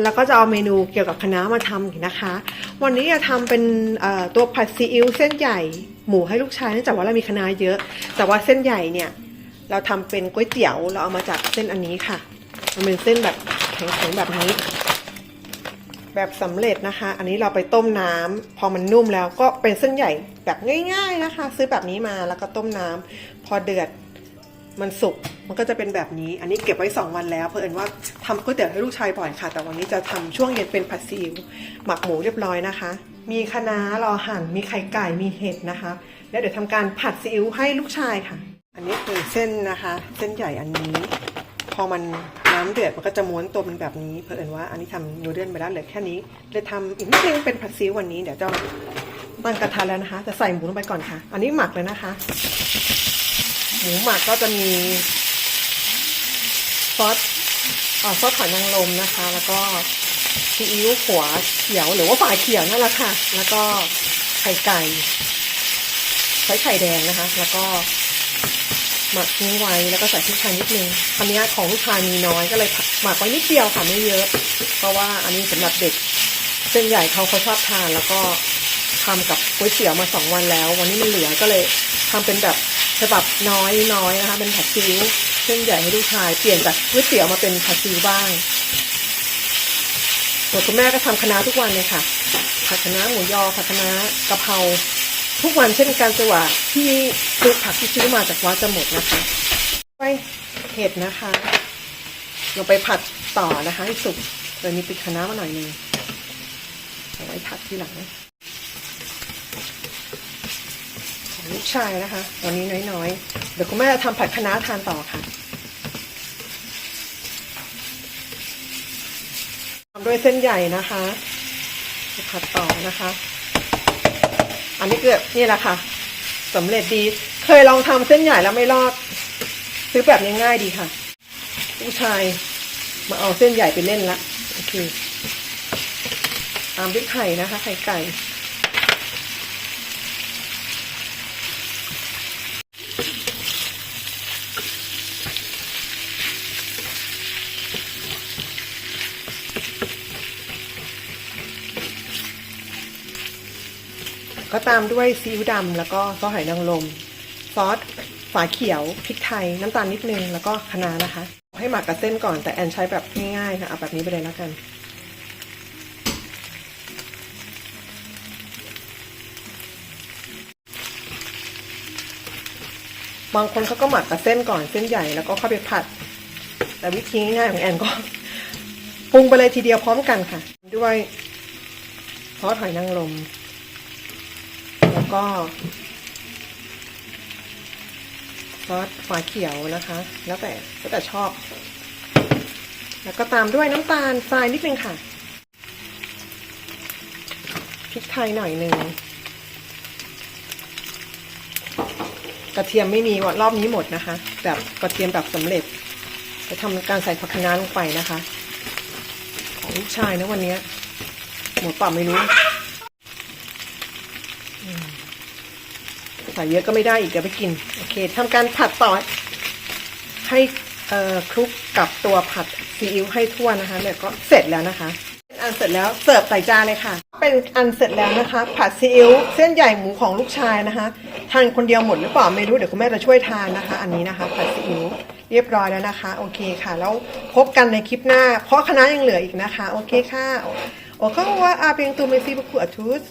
แล้วก็จะเอาเมนูเกี่ยวกับคณะน้ามาทำอีกนะคะ วันนี้จะทำเป็นตัวผัดซีอิ๊วเส้นใหญ่หมูให้ลูกชายเนื่องจากว่าเรามีคณะน้าเยอะ แต่ว่าเส้นใหญ่เนี่ย เราทำเป็นก๋วยเตี๋ยวเราเอามาจากเส้นอันนี้ค่ะ มันเป็นเส้นแบบแข็งๆแบบนี้ แบบสำเร็จนะคะ อันนี้เราไปต้มน้ำพอมันนุ่มแล้วก็เป็นเส้นใหญ่แบบง่าย ๆนะคะ ซื้อแบบนี้มาแล้วก็ต้มน้ำพอเดือด มันสุกมันก็จะเป็นแบบนี้ อันนี้เก็บไว้ 2 วันแล้ว เพราะเอิญว่าทำก๋วยเตี๋ยวให้ลูกชายบ่อยค่ะ แต่วันนี้จะทำช่วงเย็นเป็นผัดซีอิ๊วหมักหมูเรียบร้อยนะคะ มีคะน้ารอหั่น มีไข่ไก่ มีเห็ดนะคะ แล้วเดี๋ยวทำการผัดซีอิ๊วให้ลูกชายค่ะ อันนี้คือเส้นนะคะ เส้นใหญ่อันนี้ พอมันน้ำเดือดมันก็จะม้วนตัวเป็นแบบนี้ เพราะเอิญว่าอันนี้ทำนูเดิลไปแล้วเหลือแค่นี้เลยทำอีกนิดนึงเป็นผัดซีอิ๊ววันนี้ เดี๋ยวจะตั้งกระทะแล้วนะคะ จะใส่หมูลงไปก่อนค่ะ อันนี้หมักเลยนะคะ หมูหมักก็จะมีซอสเอ่อซอสหอยนางรมนะคะ แล้วก็ซีอิ๊วหัวเขียวหรือว่าฝาเขียวนั่นแหละค่ะ แล้วก็ไข่ไก่ใช้ไข่แดงนะคะ แล้วก็หมักทิ้งไว้แล้วก็ใส่พริกไทยนิดนึงอันนี้ของลูกชายมีน้อยก็เลยหมักไว้นิดเดียวค่ะไม่เยอะ เพราะว่าอันนี้สำหรับเด็กเส้นใหญ่เขาเขาชอบทาน แล้วก็ทำกับก๋วยเตี๋ยวมาสองวันแล้ว วันนี้มันเหลือก็เลยทำเป็นแบบ ฉบับน้อยน้อยนะคะเป็นผัดซีอิ๊วเส้นใหญ่ให้ลูกชายเปลี่ยนจากก๋วยเตี๋ยวมาเป็นผัดซีอิ๊วบ้างส่วนคุณแม่ก็ทำคณะทุกวันเลยค่ะ ผัดคณะหมูยอผัดคณะกะเพราทุกวันเช่นกันจังหวะที่ซื้อผักที่ซื้อมาจากวัดจะหมดนะคะไปเห็ดนะคะลงไปผัดต่อนะคะให้สุกเลยมีติดคณะมาหน่อยนึงเอาไว้ผัดทีหลังของ ลูกชายนะคะ วันนี้น้อยๆ เดี๋ยวคุณแม่จะทำผัดคะน้าทานต่อค่ะทำด้วยเส้นใหญ่นะคะจะผัดต่อนะคะ อันนี้เกือบนี่แหละค่ะสำเร็จดี เคยลองทำเส้นใหญ่แล้วไม่รอด ซื้อแบบง่ายๆดีค่ะ ลูกชายมาเอาเส้นใหญ่ไปเล่นละ โอเคตามด้วยไข่นะคะ ไข่ไก่ ก็ตามด้วยซีอิ๊วดำแล้วก็ซอสหอยนางรมซอสฝาเขียวพริกไทย น้ำตาลนิดนึง แล้วก็คะน้านะคะ ให้หมักกับเส้นก่อนแต่แอนใช้แบบง่ายๆค่ะเอาแบบนี้ไปเลยแล้วกัน บางคนเขาก็หมักกับเส้นก่อนเส้นใหญ่แล้วก็เข้าไปผัด แต่วิธีง่ายๆของแอนก็ปรุงไปเลยทีเดียวพร้อมกันค่ะ ด้วยซอสหอยนางรม แล้วก็ซอสฝาเขียวนะคะ แล้วแต่แล้วแต่ชอบ แล้วก็ตามด้วยน้ำตาลทรายนิดนึงค่ะพริกไทยหน่อยหนึ่งกระเทียมไม่มีว่ารอบนี้หมดนะคะ แบบกระเทียมแบบสำเร็จ จะทำการใส่ผักคะน้าลงไปนะคะ ของลูกชายนะวันนี้หมดป่าไม่รู้ ใส่เยอะก็ไม่ได้อีกเดี๋ยวไปกิน โอเคทำการผัดต่อ ให้คลุกกับตัวผัดซีอิ๊วให้ทั่วนะคะเนี่ยก็เสร็จแล้วนะคะอันเสร็จแล้วเสิร์ฟใส่จานเลยค่ะ เป็นอันเสร็จแล้วนะคะ ผัดซีอิ๊วเส้นใหญ่หมูของลูกชายนะคะทานคนเดียวหมดหรือเปล่าไม่รู้เดี๋ยวคุณแม่จะช่วยทานนะคะ อันนี้นะคะผัดซีอิ๊วเรียบร้อยแล้วนะคะ โอเคค่ะ แล้วพบกันในคลิปหน้า เพราะคณะยังเหลืออีกนะคะ โอเคค่ะโอเคว่าอาเพียงตูเมซีบุคุอัทุส